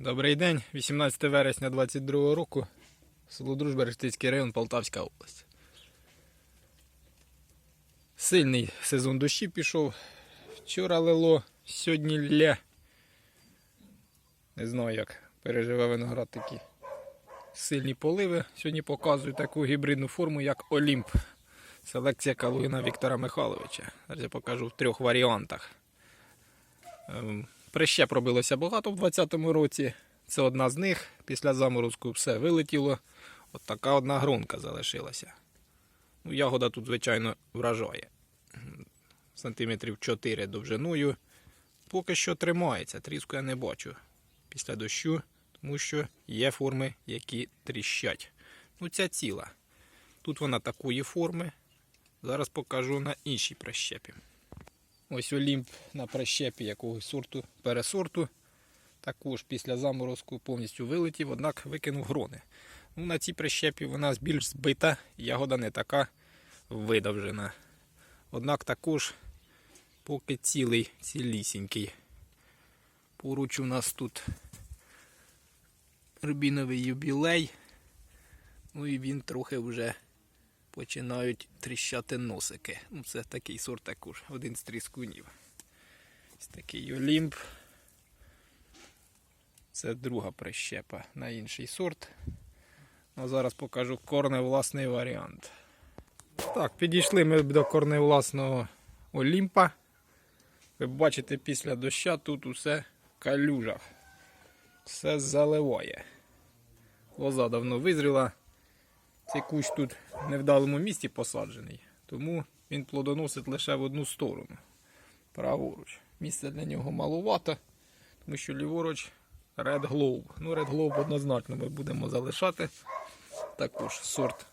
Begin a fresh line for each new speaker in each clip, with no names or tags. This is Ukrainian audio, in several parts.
Добрий день, 18 вересня 22 року. Село Дружба, Рештицький район, Полтавська область. Сильний сезон дощі пішов. Вчора лило, сьогодні ля. Не знаю, як переживе виноград такі сильні поливи. Сьогодні показую таку гібридну форму, як Олімп. Селекція Калугіна Віктора Михайловича. Зараз я покажу в трьох варіантах. Прищеп робилося багато в 2020 році. Це одна з них. Після заморозку все вилетіло. От така одна грунка залишилася. Ну, ягода тут, звичайно, вражає. Сантиметрів 4 довжиною. Поки що тримається. Тріску я не бачу після дощу, тому що є форми, які тріщать. Ну, ця ціла. Тут вона такої форми. Зараз покажу на іншій прищепі. Ось Олімп на прищепі якогось сорту, пересорту. Також після заморозку повністю вилетів, однак викинув грони. Ну, на цій прищепі вона більш збита, ягода не така видовжена. Однак також поки цілий, цілісінький. Поруч у нас тут рубіновий юбілей. Ну і він трохи вже починають тріщати носики. Ну, це такий сорт також, один з тріскунів. Ось такий олімп. Це друга прищепа на інший сорт. Ну, зараз покажу корневласний варіант. Так, підійшли ми до корневласного олімпа. Ви бачите, після доща тут усе в калюжах. Все заливає. Лоза давно визріла. Цей кущ тут в невдалому місці посаджений, тому він плодоносить лише в одну сторону. Праворуч. Місця для нього маловато, тому що ліворуч Red Globe. Ну, Red Globe однозначно ми будемо залишати. Також сорт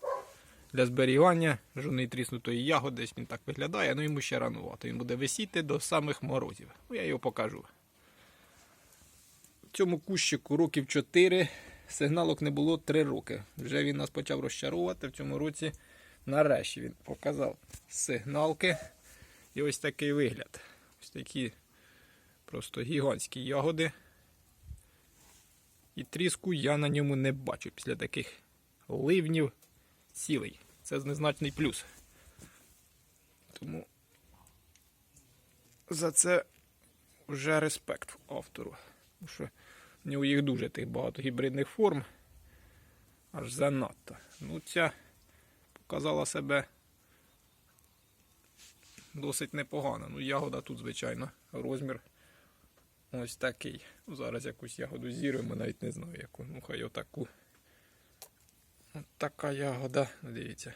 для зберігання жодної тріснутої ягоди. Десь він так виглядає, ну йому ще ранувато. Він буде висіти до самих морозів. Ну, я його покажу. В цьому кущику років 4, сигналок не було 3 роки. Вже він нас почав розчаровувати в цьому році. Нарешті він показав сигналки. І ось такий вигляд. Ось такі просто гігантські ягоди. І тріску я на ньому не бачу після таких ливнів цілий. Це незначний плюс. Тому за це вже респект автору. Тому що нього їх дуже тих багато гібридних форм. Аж занадто. Ну, ця показала себе досить непогано. Ну, ягода тут, звичайно, розмір ось такий. Ну, зараз якусь ягоду зірвемо, навіть не знаю яку. Ну, хай отаку. От така ягода, дивіться.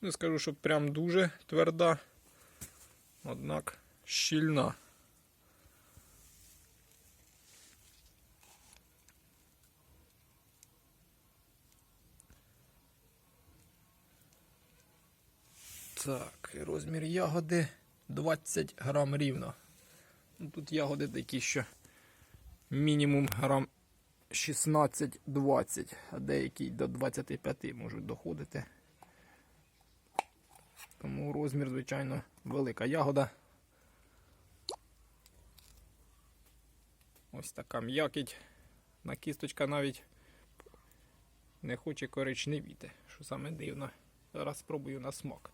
Не скажу, що прям дуже тверда, однак щільна. Так, розмір ягоди 20 грам рівно. Ну, Тут ягоди такі, що мінімум грам 16-20, а деякі до 25 можуть доходити. Тому розмір, звичайно, велика ягода. Ось така м'якіть. На кісточка навіть не хоче коричневіти, що саме дивно. Зараз спробую на смак.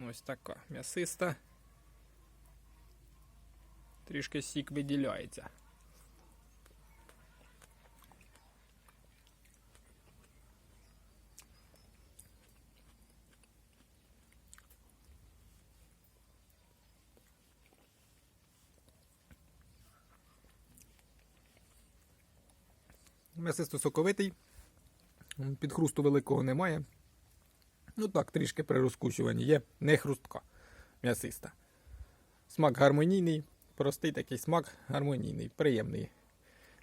Ось така м'ясиста. Трішки сік виділяється. М'ясисто соковитий, підхрусту великого немає. Ну так, трішки при розкушуванні є, не хрустка м'ясиста. Смак гармонійний, простий такий смак гармонійний, приємний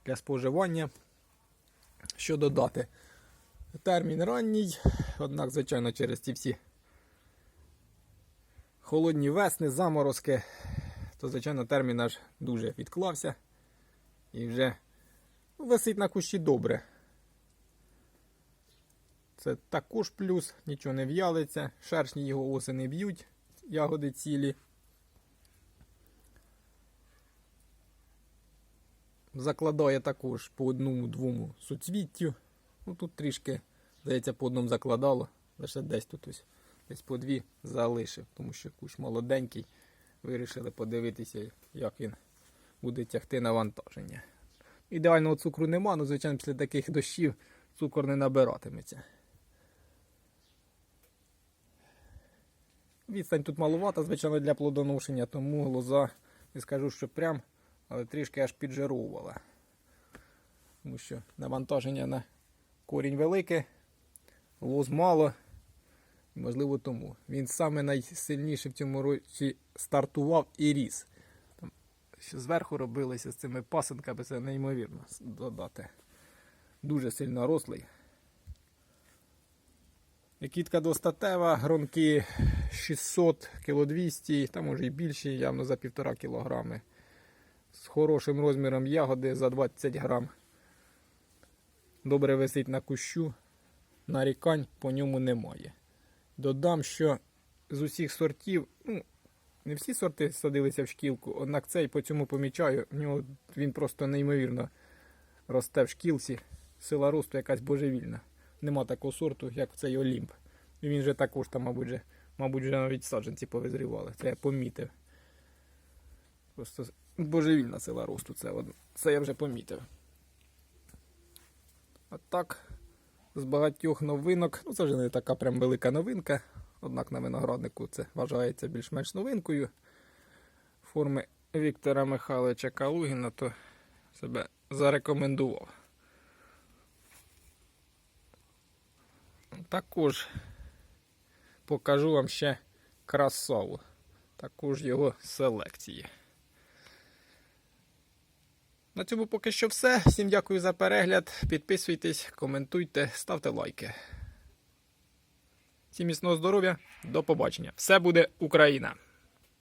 для споживання. Що додати? Термін ранній, однак, звичайно, через ці всі холодні весни, заморозки, то, звичайно, термін аж дуже відклався і вже висить на кущі добре. Це також плюс, нічого не в'ялиться, шершні його оси не б'ють, ягоди цілі. закладає також по одному-двому суцвіттю. Ну тут трішки, здається, по одному закладало. Лише десь тут ось, десь по дві залишив, тому що кущ молоденький. Вирішили подивитися, як він буде тягти навантаження. Ідеального цукру нема, але, звичайно, після таких дощів цукор не набиратиметься. Відстань тут малувата, звичайно, для плодоношення, тому лоза, не скажу, що прям, але трішки аж піджирувала. Тому що навантаження на корінь велике, лоз мало. Можливо, тому. Він саме найсильніше в цьому році стартував і ріс. Там, що зверху робилося з цими пасенками, це неймовірно додати. Дуже сильно рослий. Кітка достатева, гронки 600 кг 200 та може і більші, явно за 1,5 кг. З хорошим розміром ягоди за 20 грам. Добре висить на кущу, нарікань по ньому немає. Додам, що з усіх сортів, ну, не всі сорти садилися в шкілку, однак цей по цьому помічаю, в нього він просто неймовірно росте в шкілці. Сила росту якась божевільна. Нема такого сорту, як цей Олімп. І він же також там, мабуть, же, мабуть, вже навіть саджанці повизрівали. Це я помітив. Просто божевільна сила росту, це, це я вже помітив. А так, з багатьох новинок, ну це вже не така прям велика новинка. Однак на винограднику це вважається більш-менш новинкою. Форми Віктора Михайловича Калугіна, то себе зарекомендував. Також покажу вам ще красаву. Також його селекції. На цьому поки що все. Всім дякую за перегляд. Підписуйтесь, коментуйте, ставте лайки. Всім міцного здоров'я, до побачення. Все буде Україна!